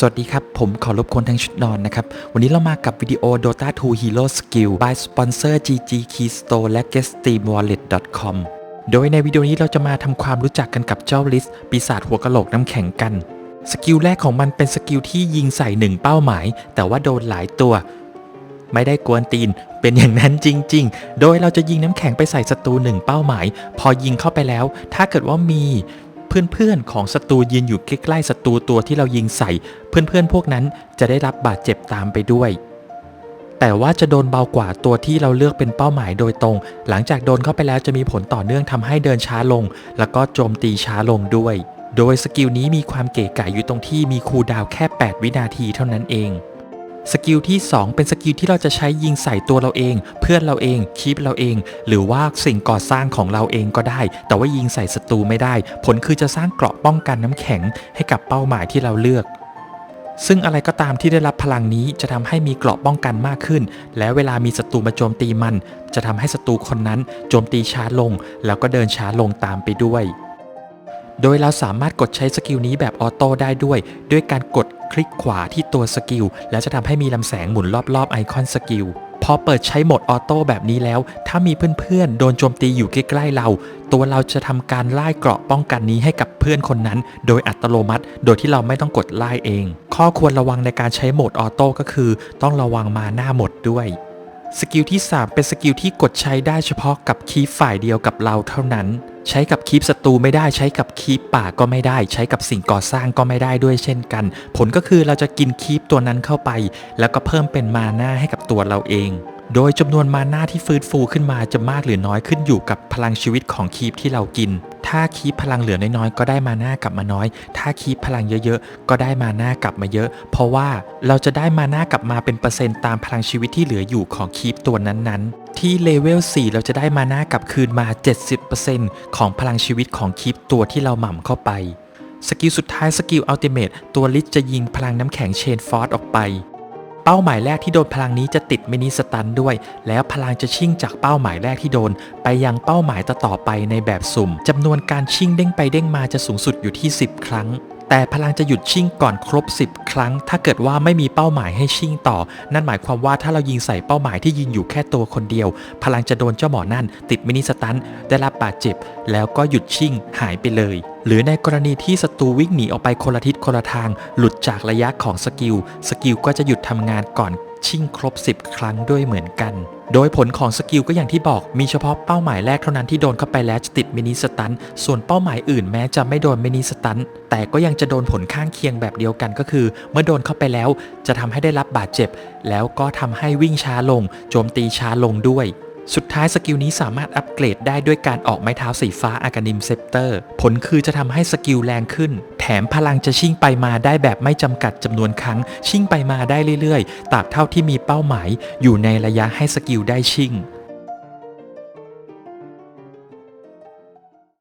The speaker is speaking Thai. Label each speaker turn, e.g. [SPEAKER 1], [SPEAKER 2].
[SPEAKER 1] สวัสดีครับ ผมขอรบกวนทั้งชุดนอนนะครับ วันนี้เรามากับวิดีโอ Dota 2 Hero Skill by Sponsor GG Keystore และ GetSteamWallet.com โดยในวิดีโอนี้เราจะมาทำความรู้จักกันกับเจ้าลิสปีศาจหัวกะโหลกน้ำแข็งกัน สกิลแรกของมันเป็นสกิลที่ยิงใส่หนึ่งเป้าหมาย แต่ว่าโดนหลายตัว ไม่ได้กวนตีน เป็นอย่างนั้นจริง ๆ โดยเราจะยิงน้ำแข็งไปใส่ศัตรูหนึ่งเป้าหมาย พอยิงเข้าไปแล้ว ถ้าเกิดว่ามี เพื่อนๆของศัตรูยืนอยู่ใกล้ๆศัตรูตัวที่เรายิงใส่ เพื่อนๆพวกนั้นจะได้รับบาดเจ็บตามไปด้วย แต่ว่าจะโดนเบากว่าตัวที่เราเลือกเป็นเป้าหมายโดยตรง หลังจากโดนเข้าไปแล้วจะมีผลต่อเนื่องทำให้เดินช้าลง แล้วก็โจมตีช้าลงด้วย โดยสกิลนี้มีความเก๋ไก๋อยู่ตรงที่มีคูลดาวแค่ 8 วินาทีเท่านั้นเอง สกิลที่ 2 เป็นสกิลที่เราจะใช้ยิงใส่ตัวเราเอง เพื่อนเราเองคีปเราเอง หรือว่าสิ่งก่อสร้างของเราเองก็ได้ แต่ว่ายิงใส่ศัตรูไม่ได้ ผลคือจะสร้างเกราะป้องกันน้ำแข็งให้กับเป้าหมายที่เราเลือก ซึ่งอะไรก็ตามที่ได้รับพลังนี้จะทำให้มีเกราะป้องกันมากขึ้น และเวลามีศัตรูมาโจมตีมัน จะทำให้ศัตรูคนนั้นโจมตีช้าลง แล้วก็เดินช้าลงตามไปด้วย โดยเราสามารถกดใช้สกิลนี้แบบออโต้ได้ด้วย ด้วยการกดคลิกขวาที่ตัวสกิล แล้วจะทำให้มีลำแสงหมุนรอบๆไอคอนสกิลพอเปิดใช้โหมดออโต้แบบนี้แล้ว ถ้ามีเพื่อนๆ โดนโจมตีอยู่ใกล้ๆเรา ตัวเราจะทำการไล่เกราะป้องกันนี้ให้กับเพื่อนคนนั้น โดยอัตโนมัติ โดยที่เราไม่ต้องกดไล่เอง ข้อควรระวังในการใช้โหมดออโต้ก็คือ ต้องระวังมาหน้าหมดด้วยสกิลที่ 3 เป็นสกิลที่กดใช้ได้เฉพาะกับคีปฝ่ายเดียวกับเราเท่านั้น ใช้กับคีปศัตรูไม่ได้ ใช้กับคีปป่าก็ไม่ได้ ใช้กับสิ่งก่อสร้างก็ไม่ได้ด้วยเช่นกัน ผลก็คือเราจะกินคีปตัวนั้นเข้าไป แล้วก็เพิ่มเป็นมาหน้าให้กับตัวเราเอง โดยจำนวนมาหน้าที่ฟื้นฟูขึ้นมาจะมากหรือน้อยขึ้นอยู่กับพลังชีวิตของคีปที่เรากิน ถ้าคีปพลังเหลือน้อยๆก็ได้มาหน้ากลับมาน้อย ถ้าคีปพลังเยอะๆก็ได้มาหน้ากลับมาเยอะ เพราะว่าเราจะได้มาหน้ากลับมาเป็นเปอร์เซ็นต์ตามพลังชีวิตที่เหลืออยู่ของคีปตัวนั้นๆ ที่เลเวล 4 เราจะได้มาหน้ากลับคืนมา 70%ของพลังชีวิตของคีปตัวที่เราหม่ำเข้าไป สกิลสุดท้ายสกิลอัลติเมตตัวลิสจะยิงพลังน้ำแข็งเชนฟอร์สออกไป เป้าหมายแรกที่โดนพลังนี้จะติดมินิสตันด้วย แล้วพลังจะชิ่งจากเป้าหมายแรกที่โดน ไปยังเป้าหมายต่อๆไปในแบบสุ่มจำนวนการชิ่งเด้งไปเด้งมาจะสูงสุดอยู่ที่ 10 ครั้ง แต่พลังจะหยุดชิ่งก่อนครบ 10 ครั้ง ถ้าเกิดว่าไม่มีเป้าหมายให้ชิ่งต่อ นั่นหมายความว่าถ้าเรายิงใส่เป้าหมายที่ยิงอยู่แค่ตัวคนเดียว พลังจะโดนเจ้าหมอนั่น ติดมินิสตันได้รับบาดเจ็บ แล้วก็หยุดชิ่งหายไปเลย หรือในกรณีที่ศัตรูวิ่งหนีออกไปคนละทิศคนละทาง หลุดจากระยะของสกิล สกิลก็จะหยุดทำงานก่อนชิ่งครบ 10 ครั้งด้วยเหมือนกัน โดยผลของสกิลก็อย่างที่บอก มีเฉพาะเป้าหมายแรกเท่านั้นที่โดนเข้าไปแล้วจะติดมินิสตัน ส่วนเป้าหมายอื่นแม้จะไม่โดนมินิสตัน แต่ก็ยังจะโดนผลข้างเคียงแบบเดียวกันก็คือ เมื่อโดนเข้าไปแล้วจะทำให้ได้รับบาดเจ็บ แล้วก็ทำให้วิ่งช้าลง โจมตีช้าลงด้วย สุดท้ายสกิลนี้สามารถอัปเกรดได้ด้วยการออกไม้เท้าสีฟ้าอากานิมเซปเตอร์ ผลคือจะทำให้สกิลแรงขึ้น แถมพลังจะชิ่งไปมาได้แบบไม่จำกัดจำนวนครั้ง ชิ่งไปมาได้เรื่อยๆตราบเท่าที่มีเป้าหมาย อยู่ในระยะให้สกิลได้ชิ่ง